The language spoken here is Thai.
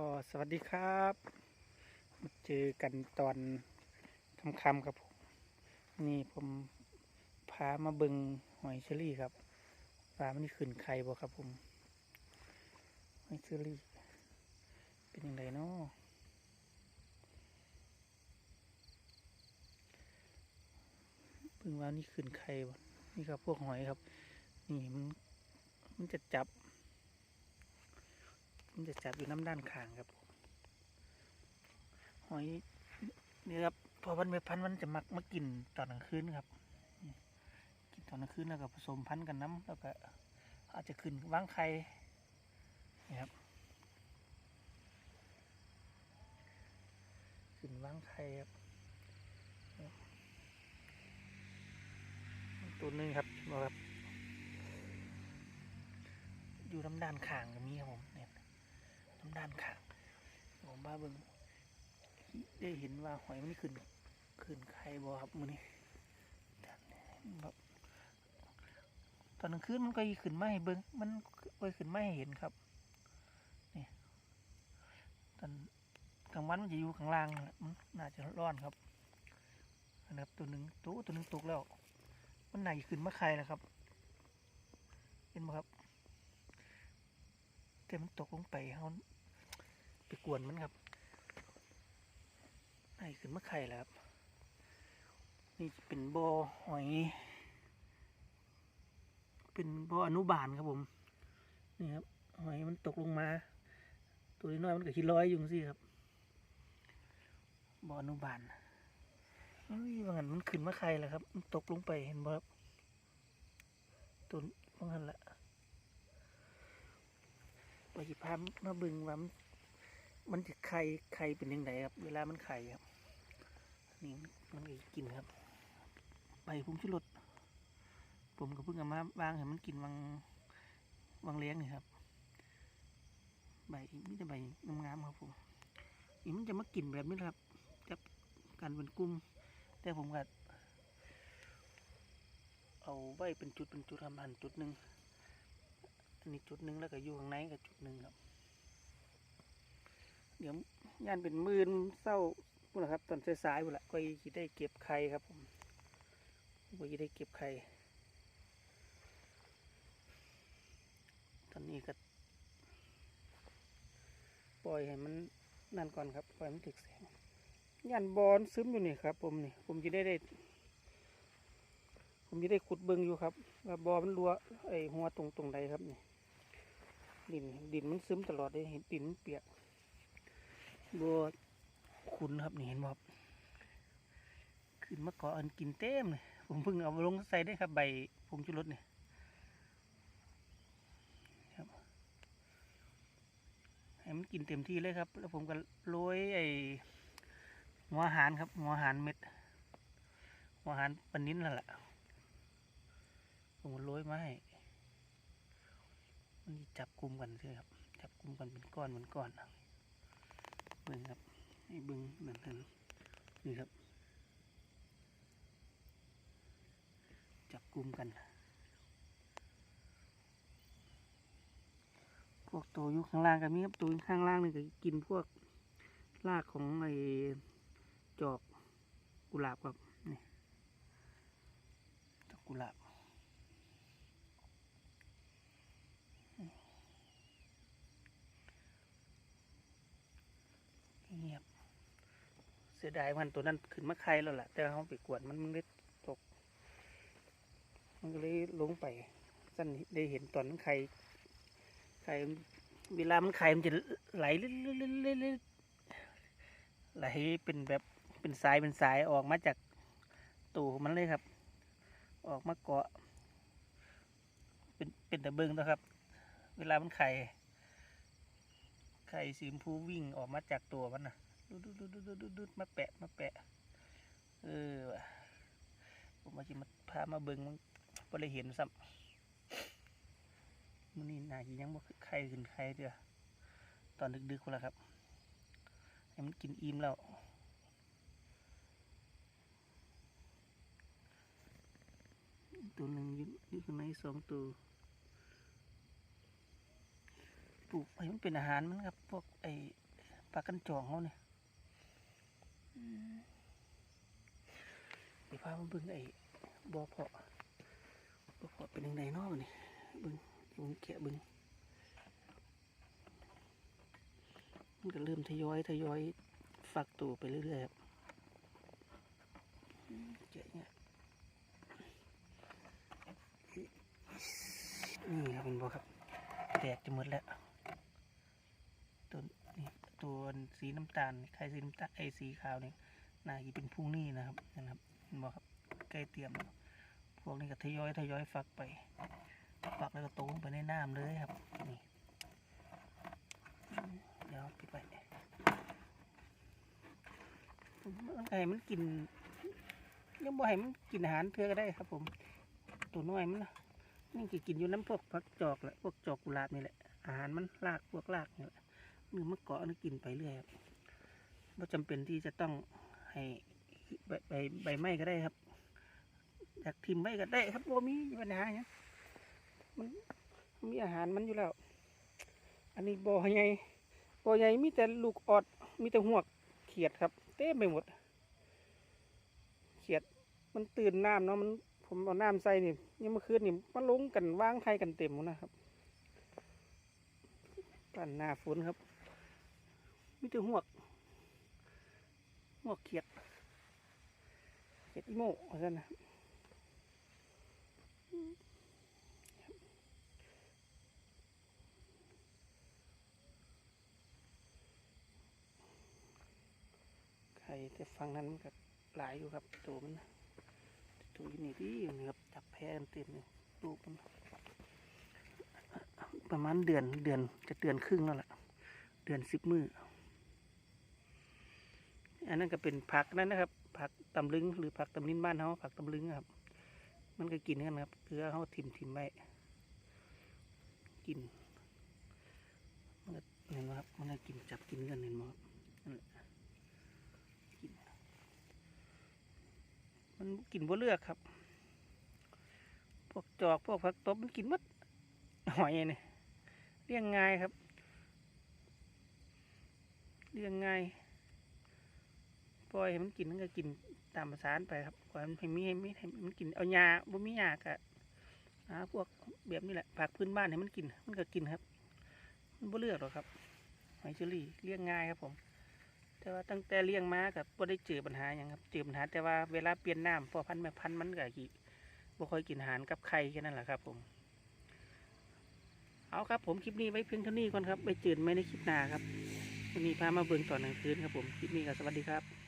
ก็สวัสดีครับมาเจอกันตอนทำคำครับผมนี่ผมพามาเบิงหอยเชอรี่ครับปลามันนี่ขึ้นไข่บ่ครับผมหอยเชอรี่ เป็นยังไงเนาะเพิ่งว่านี่ขึ้นไข่บ่นี่ครับพวกหอยครับ นี่มันมันจะจับ มันจะจับอยู่น้ำด้านข้างครับหอยนี่ครับพอพันไปพันมันจะมักมากินตอนกลางคืนครับกินตอนกลางคืนแล้วก็ผสมพันธุ์กันน้ำแล้วก็อาจจะขึ้นวางไข่นี่ครับขึ้นวางไข่ครับตัวหนึงครับบอกครับอยู่น้ำด้านข้างก็มีครับผมเนี่ย ด้านข้างผมมาเบิ่งได้เห็นว่าหอยมันขึ้นขึ้นไข่บ่ครับมือนี้แบบตอนกลางคืนมันก็ขึ้นมาให้เบิ่งมันก็ขึ้นมาให้เห็นครับนี่ตอนกลางวันมันจะอยู่ข้างล่างนะมันน่าจะร้อนครับนะครับตัวหนึ่งตัวตัวหนึ่งตกแล้ว มันน่าจะขึ้นมาไข่แล้วครับ เห็นไหมครับ แต่มันตกลงไปเขาไปกวนมันครับไอ้ขึ้นมาไข่แล้วครับ นี่เป็นบ่อหอย เป็นบ่ออนุบาลครับผม นี่ครับ หอยมันตกลงมา ตัวน้อยๆมันก็ขี้ร้อยอยู่สิครับ บ่ออนุบาลเฮ้ยว่างั้นมันขึ้นมาไข่แล้วครับ มันตกลงไปเห็นบ่ครับ ตัวว่างั้นแหละ ปฏิภาพมาบึงว่ามันมันจะไข่ไข่เป็นยังไงครับ เวลามันไข่ครับ นี่มันก็กินครับใบพุงชุรสผมก็เพิ่งเอามาวางให้มันกินวังวังเลี้ยงนี่ครับ ใบมแต่ได้ใบงามๆครับผมนี่มันจะมากินแบบนี้ครับจับกันเป็นกลุ่มแต่ผมก็เอาใบเป็นจุดเป็นจุดทำหันจุดหนึ่ง นนี้จุดหนึ่งแล้วก็อยู่ข้างในกับจุดหนึ่งครับ เดี๋ยวย่านเป็นมื่นเศร้าพุ่นละครับ ตอนสายๆพุ่นละก็จะได้เก็บไข่ครับผมก็จะได้เก็บไข่ตอนนี้ก็ปล่อยให้มันนั่นก่อนครับปล่อยให้มันถึกแสงย่านบอลซึมอยู่นี่ครับ ผมนี่ผมจะได้ได้ผมจะได้ขุดเบิงอยู่ครับว่าบอมันรัวไอหัวตรงตรงใดครับนี่ ดินดินมันซึมตลอดเลยเห็นดินเปียกบัวขุนครับนี่เห็นบ่ครับขึ้นมาเกาะอันกินเต็มเลยผมเพิ่งเอาลงใส่ได้ครับใบผงชูรสเนี่ยครับให้มันกินเต็มที่เลยครับ แล้วผมก็โรยไอหัวหารครับหัวหารเม็ดหัวหารปนิ้นนั่นแหละผมก็โรยมาให้ มันจับกลุ่มกันใช่ครับ จับกลุ่มกันเป็นก้อนเป็นก้อนเบิ่งครับให้เบิ่งนั่นนั่นนี่ครับ จับกลุ่มกันพวกตัวอยู่ข้างล่างก็มีครับตัวข้างล่างนี่ก็กินพวกรากของไอ้จอกกุหลาบครับนี่จอกกุหลาบ เงียบเสียดายมันตัวนั้นขึ้นมาไข่แล้วแหละแต่เขาไปกวดมันมันได้ตก มันก็เลยลงไปสั้นได้เห็นตอนมันไข่ไข่เวลามันไข่มันจะไหลไหลไหลเป็นแบบเป็นสายเป็นสายออกมาจากตูมันเลยครับ ออกมาเกาะ เป็นเป็นต่เบิงนะครับ เวลามันไข่ไข่สีชมพูวิ่งออกมาจากตัวมันนะ ดูดูดูดูดูดูมาแปะมาแปะ เออว่ะผมมาจะมาพามาเบิงมันพอได้เห็นซ้ำมันนี่น่าจะยังบ่ไข่ขึ้นไข่เด้อตอนดึกๆคนละครับ ให้มันกินอิ่มแล้วตัวหนึ่งยู่อยู่ข้างในสองตัวปลูกให้มันเป็นอาหารมันครับ พวกไอ้ปลากันจองเขาเนี่ย เดี๋ยวพามาเบิ่งไอ้บ่อเพาะบ่อเพาะเป็นยังไงนาะนี่เบิ่งเดี๋ยวผมแกะเบิ่งมันก็เริ่มทยอยทยอยฟักตัวไปเรื่อยๆครับอืมแกะเนี่ยนี่ครับเป็นบ่ครับแดดจะหมดแล้วตัวนี่ ตัวสีน้ำตาลไข่สีน้ำตาลไอสีขาวนี่น่าจะเป็นพรุ่งนี้นะครับนะครับเห็นบอกครับใกล้เตรียมแล้วพวกนี้ก็ทยอยทยอยฟักไปฟักแล้วก็โตลงไปในน้ำเลยครับนี่เดี๋ยวปิดไปมันไก่มันกินยังบ่ให้มันกินอาหารเพื่อก็ได้ครับผม ตัวน้อยมันนี่กินอยู่น้ำพวกผักจอกแหละพวกจอกกุหลาบนี่แหละอาหารมันรากพวกรากนี่แหละ มือมะเกาะนี่กินไปเรื่อยครับไม่จำเป็นที่จะต้องให้ใบใบใบไม้ก็ได้ครับอยากทิมไว้ก็ได้ครับว่ามีปัญหาเนี่ยมันมีอาหารมันอยู่แล้ว อันนี้บ่อใหญ่บ่อใหญ่มีแต่ลูกออด มีแต่หวกเขียดครับ เต็มไปหมด เขียดมันตื่นน้ำเนาะมันผมเอาน้ำใส่นี่ยังเมื่อคืนนี่มันลงกันว่างไข่กันเต็มนะครับปั่นหน้าฝนครับ มีแต่หวกหวกเขียดเขียดอีโม่ว่าซั่นนะไข่แต่ฟังนั้นมันก็หลายอยู่ครับตัวมันนะตัวอยู่นี่ดีอยู่นี่ครับจับแพ้กันเต็มเลยลูกมันประมาณเดือนเดือนจะเดือนครึ่งแล้วล่ะ เดือนสิบมือ อันนั้นก็เป็นผักนั่นนะครับ ผักตำลึงหรือผักตำลินบ้านเขาผักตำลึงครับ มันก็กินกันครับเกลือเขาทิมทิมไว้กินมันก็เห็นไหมครับมันก็กินจับกินกันเห็นไหมครับนั่นแหละกินมันกินบ่เลือกครับ พวกจอกพวกผักตบมันกินหมดหอยเนี่ยเลี้ยงง่ายครับเลี้ยงง่าย ล่อยให้มันกินมันก็กินตามภาษาไปครับปล่อยมันให้มีให้มีให้มันกินเอาหญ้าบ่มีหญ้ากะหาพวกแบบนี้แหละผักพื้นบ้านให้มันกิน มันก็กินครับ มันบ่เลือกหรอกครับหอยเชอรี่เลี้ยงง่ายครับผม แต่ว่าตั้งแต่เลี้ยงมากับบ่ได้เจอปัญหาอย่างครับเจอปัญหาแต่ว่าเวลาเปลี่ยนน้ำพอพันแม่พันมันก็กี่บ่ค่อยกินอาหารกับไข่แค่นั้นแหละครับ ผม เอาครับ ผมคลิปนี้ไว้เพียงเท่านี้ก่อนครับไปเจอกันใหม่ในคลิปหน้าครับวันนี้พามาเบิ่งต่อหนกลางคืนครับผมคลิปนี้ก็สวัสดีครับ